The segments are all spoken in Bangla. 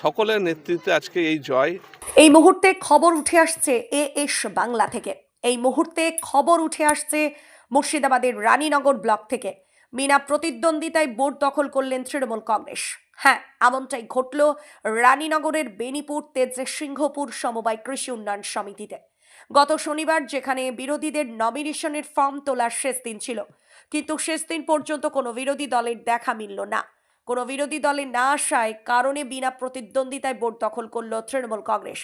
সকলের নেতৃত্বে আজকে এই জয়। এই মুহূর্তে খবর উঠে আসছে এ এস বাংলা থেকে। এই মুহূর্তে খবর উঠে আসছে মুর্শিদাবাদের রানীনগর ব্লক থেকে। মিনা প্রতিদ্বন্দ্বিতায় বোর্ড দখল করলেন তৃণমূল কংগ্রেস। হ্যাঁ এমনটাই ঘটল রানীনগরের বেনিপুর তেজ সিংহপুর সমবায় কৃষি উন্নয়ন সমিতিতে। গত শনিবার যেখানে বিরোধীদের নমিনেশনের ফর্ম তোলার শেষ দিন ছিল। কিন্তু শেষ দিন পর্যন্ত কোনো বিরোধী দলের দেখা মিলল না। কোনো বিরোধী দলে না আসায় কারণে বিনা প্রতিদ্বন্দ্বিতায় বোর্ড দখল করল তৃণমূল কংগ্রেস।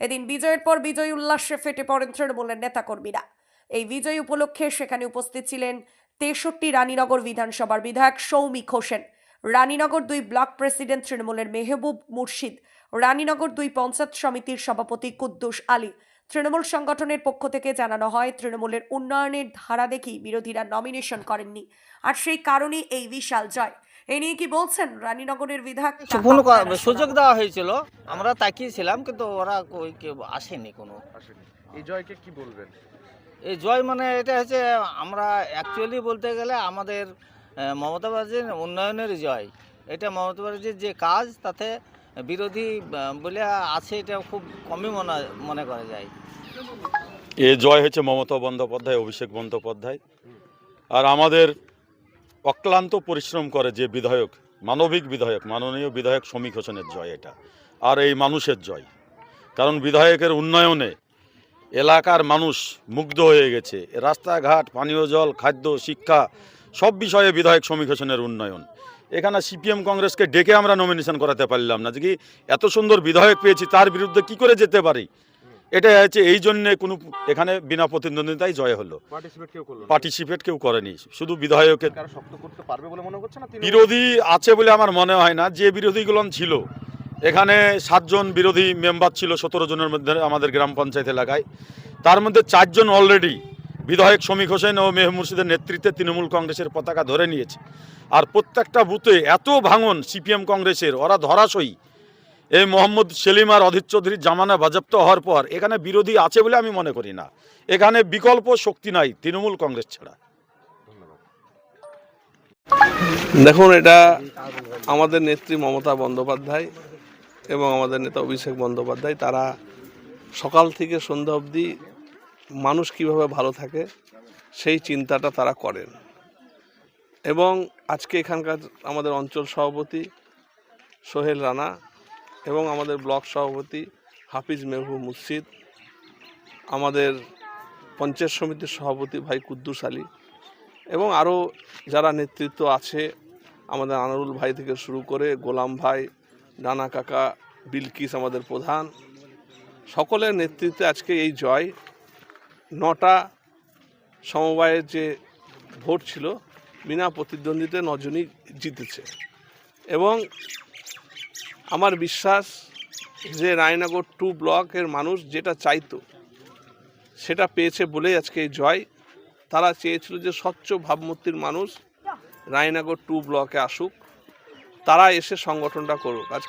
এদিন বিজয়ের পর বিজয় উল্লাসে ফেটে পড়েন তৃণমূলের নেতাকর্মীরা। এই বিজয় উপলক্ষে সেখানে উপস্থিত ছিলেন তেষট্টি রানীনগর বিধানসভার বিধায়ক সৌমিক হোসেন, রানীনগর দুই ব্লক প্রেসিডেন্ট তৃণমূলের মেহবুব মুর্শিদ, রানীনগর দুই পঞ্চায়েত সমিতির সভাপতি কুদ্দুস আলী। তৃণমূল সংগঠনের পক্ষ থেকে জানানো হয়, তৃণমূলের উন্নয়নের ধারা দেখেই বিরোধীরা নমিনেশন করেননি। আর সেই কারণেই এই বিশাল জয়। এ নিয়ে কি বলছেন রানীনগরের বিধায়ক কোনো সুযোগ দেওয়া হয়েছিল। আমরা তাকিয়েছিলাম কিন্তু ওরা কই কেউ আসেনি কোনো। আসেনি। এই জয়কে কি বলবেন? এই জয় মানে এটা হচ্ছে আমরা অ্যাকচুয়ালি বলতে গেলে আমাদের মমতা ব্যানার্জির উন্নয়নের জয়। এটা মমতা ব্যানার্জির যে কাজ তাতে বিরোধী বলে আছে এটা খুব কমই মনে মনে করা যায়। এ জয় হচ্ছে মমতা বন্দ্যোপাধ্যায় অভিষেক বন্দ্যোপাধ্যায়। আর আমাদের অক্লান্ত পরিশ্রম করে যে বিধায়ক, মানবিক বিধায়ক, মাননীয় বিধায়ক শ্রমিক হোসেনের জয় এটা, আর এই মানুষের জয়। কারণ বিধায়কের উন্নয়নে এলাকার মানুষ মুগ্ধ হয়ে গেছে। রাস্তাঘাট, পানীয় জল, খাদ্য, শিক্ষা, সব বিষয়ে বিধায়ক শ্রমিক হোসেনের উন্নয়ন। এখানে সিপিএম কংগ্রেসকে ডেকে আমরা নমিনেশন করাতে পারলাম না। যে কি এত সুন্দর বিধায়ক পেয়েছি, তার বিরুদ্ধে কি করে যেতে পারি? এটা হচ্ছে এই জন্যে কোনো এখানে বিনা প্রতিদ্বন্দ্বিতায় জয় হলো। পার্টিসিপেট কেউ করেনি। শুধু বিধায়কের? বিরোধী আছে বলে আমার মনে হয় না। যে বিরোধীগুলো ছিল এখানে সাতজন বিরোধী মেম্বার ছিল সতেরো জনের মধ্যে আমাদের গ্রাম পঞ্চায়েত এলাকায়। তার মধ্যে চারজন অলরেডি বিধায়ক শ্রমিক হোসেন ও মেহ মুর্শিদের নেতৃত্বে তৃণমূল কংগ্রেসের পতাকা ধরে নিয়েছে। আর প্রত্যেকটা বুথে এত ভাঙন সিপিএম কংগ্রেসের ওরা ধরাশয়ী। এই মোহাম্মদ সেলিম আর অধীর চৌধুরীর জামানা বাজেপ্ত হওয়ার পর এখানে বিরোধী আছে বলে আমি মনে করি না। এখানে বিকল্প শক্তি নাই, তৃণমূল কংগ্রেস ছাড়া। দেখুন, এটা আমাদের নেত্রী মমতা বন্দ্যোপাধ্যায় এবং আমাদের নেতা অভিষেক বন্দ্যোপাধ্যায়, তারা সকাল থেকে সন্ধ্যা অবধি মানুষ কীভাবে ভালো থাকে সেই চিন্তাটা তারা করেন। এবং আজকে এখানকার আমাদের অঞ্চল সভাপতি সোহেল রানা এবং আমাদের ব্লক সভাপতি হাফিজ মেহবুব মুর্শিদ, আমাদের পঞ্চায়েত সমিতির সভাপতি ভাই কুদ্দুস আলী, এবং আরও যারা নেতৃত্ব আছে, আমাদের আনারুল ভাই থেকে শুরু করে গোলাম ভাই ডানা কাকা, বিলকিস আমাদের প্রধান, সকলের নেতৃত্বে আজকে এই জয়। নটা সমবায়ের যে ভোট ছিল, বিনা প্রতিদ্বন্দ্বিতে নজনই জিতেছে। এবং আমার বিশ্বাস যে রায়নগর টু ব্লকের মানুষ যেটা চাইতো, সেটা পেয়েছে বলেই আজকে এই জয়। তারা চেয়েছিল যে স্বচ্ছ ভাবমূর্তির মানুষ রায়নগর টু ব্লকে আসুক। তারা এসে সংগঠনটা করুক। আজ